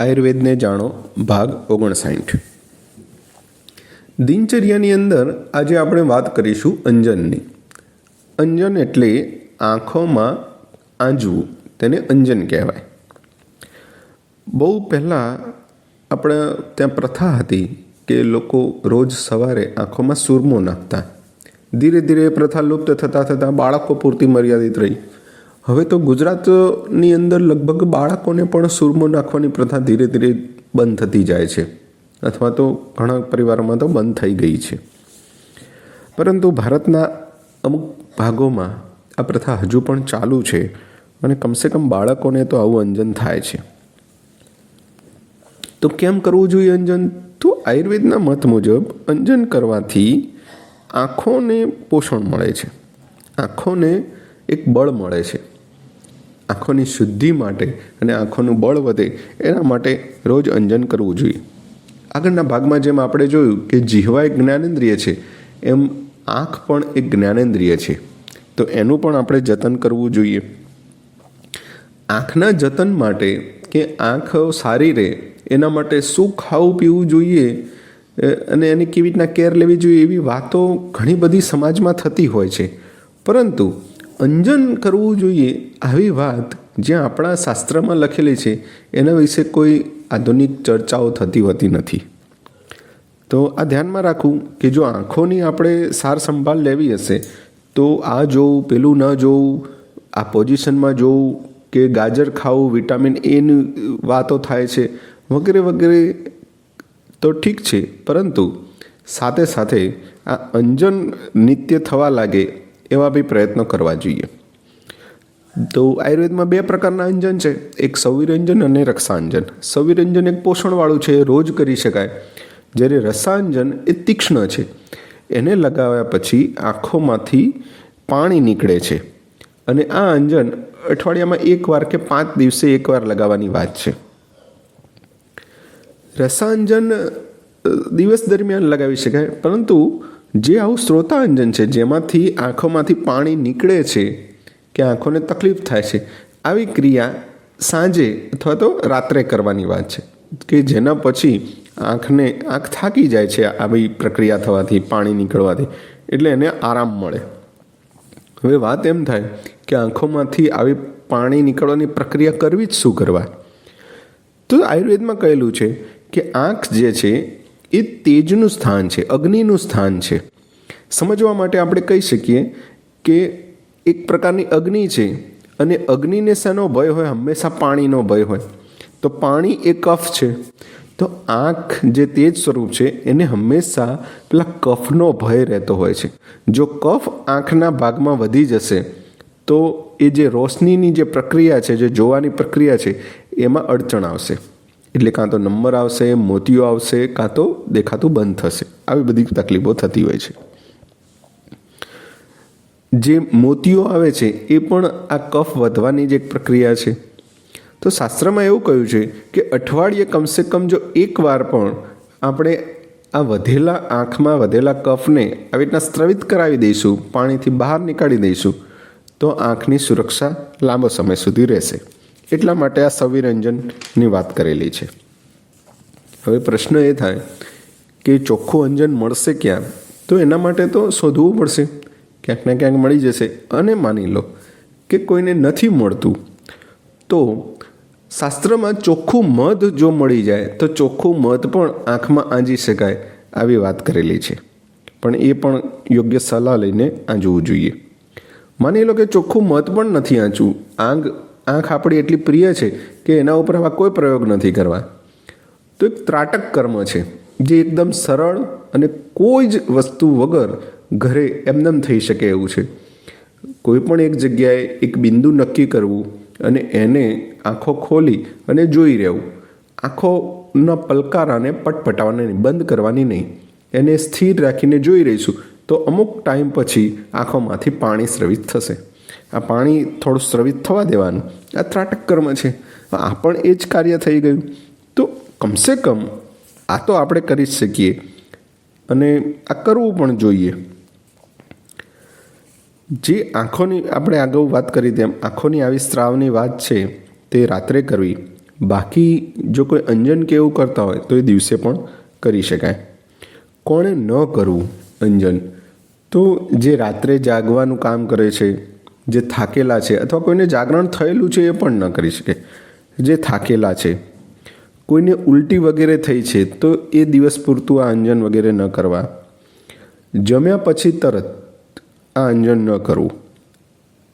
આયુર્વેદને જાણો, ભાગ ઓગણસાઠ. દિનચર્યાની અંદર આજે આપણે વાત કરીશું અંજનની. અંજન એટલે આંખોમાં આંજવું, તેને અંજન કહેવાય. બહુ પહેલાં આપણે ત્યાં પ્રથા હતી કે લોકો રોજ સવારે આંખોમાં સુરમો નાખતા. ધીરે ધીરે પ્રથા લુપ્ત થતાં થતાં બાળકો પૂરતી મર્યાદિત રહી. હવે તો ગુજરાતની અંદર લગભગ બાળકોને પણ સુરમો નાખવાની પ્રથા ધીરે ધીરે બંધ થતી જાય છે. અથવા તો ઘણા પરિવારોમાં તો બંધ થઈ ગઈ છે. પરંતુ ભારતના અમુક ભાગોમાં આ પ્રથા હજુ પણ ચાલુ છે અને કમસે કમ બાળકોને તો આવું અંજન થાય છે. તો કેમ કરવું જોઈએ અંજન? તો આયુર્વેદના મત મુજબ અંજન કરવાથી આંખોને પોષણ મળે છે. આંખોને એક બળ મળે છે. આંખોની શુદ્ધિ માટે અને આંખોનું બળ વધે એના માટે રોજ અંજન કરવું જોઈએ. આગળના ભાગમાં જેમ આપણે જોયું કે જીહવા એક જ્ઞાનેન્દ્રિય છે, એમ આંખ પણ એક જ્ઞાનેન્દ્રિય છે. તો એનું પણ આપણે જતન કરવું જોઈએ. આંખના જતન માટે કે આંખ સારી રહે એના માટે શું ખાવું પીવું જોઈએ અને એની કેવી રીતના કેર લેવી જોઈએ એવી વાતો ઘણી બધી સમાજમાં થતી હોય છે. પરંતુ અંજન કરવું જોઈએ આવી વાત જ્યાં આપણા શાસ્ત્રમાં લખેલી છે, એના વિશે કોઈ આધુનિક ચર્ચાઓ થતી હોતી નથી. તો આ ધ્યાનમાં રાખવું કે જો આંખોની આપણે સાર સંભાળ લેવી હશે, તો આ જોવું, પેલું ન જોવું, આ પોઝિશનમાં જોવું કે ગાજર ખાવું, વિટામિન એની વાતો થાય છે, વગેરે વગેરે તો ઠીક છે. પરંતુ સાથે સાથે આ અંજન નિત્ય થવા લાગે એવા બી પ્રયત્નો કરવા જોઈએ. તો આયુર્વેદમાં બે પ્રકારના અંજન છે. એક સૌવિરંજન અને રક્ષાંજન સૌવિરંજન એક પોષણવાળું છે, રોજ કરી શકાય. જ્યારે રસાંજન એ તીક્ષ્ણ છે. એને લગાવ્યા પછી આંખોમાંથી પાણી નીકળે છે. અને આ અંજન અઠવાડિયામાં એકવાર કે પાંચ દિવસે એકવાર લગાવવાની વાત છે. રસાંજન દિવસ દરમિયાન લગાવી શકાય. પરંતુ જે આવું શ્રોતાંજન છે, જેમાંથી આંખોમાંથી પાણી નીકળે છે, કે આંખોને તકલીફ થાય છે, આવી ક્રિયા સાંજે અથવા તો રાત્રે કરવાની વાત છે, કે જેના પછી આંખને, આંખ થાકી જાય છે આવી પ્રક્રિયા થવાથી, પાણી નીકળવાથી, એટલે એને આરામ મળે. હવે વાત એમ થાય કે આંખોમાંથી આવી પાણી નીકળવાની પ્રક્રિયા કરવી જ શું કરવા? તો આયુર્વેદમાં કહેલું છે કે આંખ જે છે એ તેજનું સ્થાન છે, અગ્નિનું સ્થાન છે. સમજવા માટે આપણે કહી શકીએ કે એક પ્રકારની અગ્નિ છે અને અગ્નિને શેનો ભય હોય? હંમેશા પાણીનો ભય હોય. તો પાણી એ કફ છે. તો આંખ જે તેજ સ્વરૂપ છે, એને હંમેશા પેલા કફનો ભય રહેતો હોય છે. જો કફ આંખના ભાગમાં વધી જશે, તો એ જે રોશનીની જે પ્રક્રિયા છે, જે જોવાની પ્રક્રિયા છે, એમાં અડચણ આવશે. એટલે કાં તો નંબર આવશે, મોતીઓ આવશે, કાં તો દેખાતું બંધ થશે. આવી બધી તકલીફો થતી હોય છે. જે મોતીઓ આવે છે, એ પણ આ કફ વધવાની જ એક પ્રક્રિયા છે. તો શાસ્ત્રમાં એવું કહ્યું છે કે અઠવાડિયે કમસે કમ જો એકવાર પણ આપણે આ વધેલા આંખમાં વધેલા કફને આવી રીતના સ્ત્રવિત કરાવી દઈશું, પાણીથી બહાર નીકાળી દઈશું, તો આંખની સુરક્ષા લાંબો સમય સુધી રહેશે. એટલા માટે આ સવિરંજનની વાત કરેલી છે. હવે પ્રશ્ન એ થાય કે ચોખ્ખું અંજન મળશે ક્યાં? તો એના માટે તો શોધવું પડશે. ક્યાંક ને ક્યાંક મળી જશે. અને માની લો કે કોઈને નથી મળતું, તો શાસ્ત્રમાં ચોખ્ખું મધ જો મળી જાય, તો ચોખ્ખું મધ પણ આંખમાં આંજી શકાય આવી વાત કરેલી છે. પણ એ પણ યોગ્ય સલાહ લઈને આંજવું જોઈએ. માની લો કે ચોખ્ખું મધ પણ નથી આંચવું આંખ આંખ આપણી એટલી પ્રિય છે કે એના ઉપર આવા કોઈ પ્રયોગ નથી કરવા. તો એક ત્રાટક કર્મ છે, જે એકદમ સરળ અને કોઈ જ વસ્તુ વગર ઘરે એમનેમ થઈ શકે એવું છે. કોઈ પણ એક જગ્યાએ એક બિંદુ નક્કી કરવું અને એને આંખો ખોલી અને જોઈ રહેવું. આંખોના પલકારાને પટપટાવવાની નહીં, બંધ કરવાની નહીં. એને સ્થિર રાખીને જોઈ રહીશું તો અમુક ટાઈમ પછી આંખોમાંથી પાણી સ્રવિત થશે. આ પાણી થોડું સ્રવિત થવા દેવાનું. આ ત્રાટક કર્મ છે. આ પણ એ જ કાર્ય થઈ ગયું. તો કમસે કમ આ તો આપણે કરી જ શકીએ. અને આ કરવું પણ જોઈએ. જે આંખોની આપણે અગાઉ વાત કરી તેમ આંખોની આવી સ્ત્રાવની વાત છે તે રાત્રે કરવી. બાકી જો કોઈ અંજન કે એવું કરતા હોય તો એ દિવસે પણ કરી શકાય. કોણે ન કરવું અંજન? તો જે રાત્રે જાગવાનું કામ કરે છે જે થાકેલા છે અથવા કોઈને જાગરણ થયેલું છે એ પણ ન કરી શકે. જે થાકેલા છે, કોઈને ઉલટી વગેરે થઈ છે, તો એ દિવસ પૂરતું આ અંજન વગેરે ન કરવા. જમ્યા પછી તરત આ અંજન ન કરવું.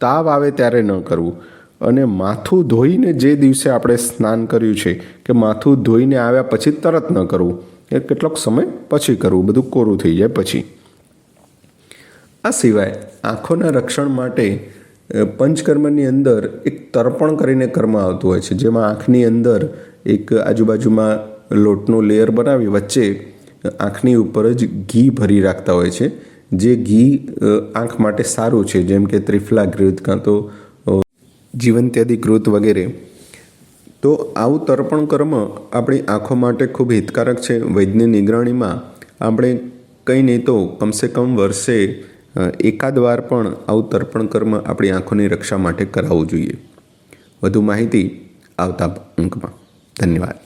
તાવ આવે ત્યારે ન કરવું. અને માથું ધોઈને જે દિવસે આપણે સ્નાન કર્યું છે કે માથું ધોઈને આવ્યા પછી તરત ન કરવું. એ કેટલોક સમય પછી કરવું. બધું કોરું થઈ જાય પછી. આ સિવાય આંખોના રક્ષણ માટે પંચકર્મની અંદર એક તર્પણ કરીને કર્મ આવતું હોય છે. જેમાં આંખની અંદર એક આજુબાજુમાં લોટનું લેયર બનાવી, વચ્ચે આંખની ઉપર જ ઘી ભરી રાખતા હોય છે. જે ઘી આંખ માટે સારું છે. જેમ કે ત્રિફલા ઘૃત કાં તો જીવંત્યાદિ કૃત વગેરે. તો આવું તર્પણ કર્મ આપણી આંખો માટે ખૂબ હિતકારક છે. વૈદ્ય નિગરાણીમાં આપણે કંઈ નહીં તો કમસે કમ વર્ષે એકાદ વાર પણ આવું તર્પણ કર્મ આપણી આંખોની રક્ષા માટે કરાવવું જોઈએ. વધુ માહિતી આવતા અંકમાં. ધન્યવાદ.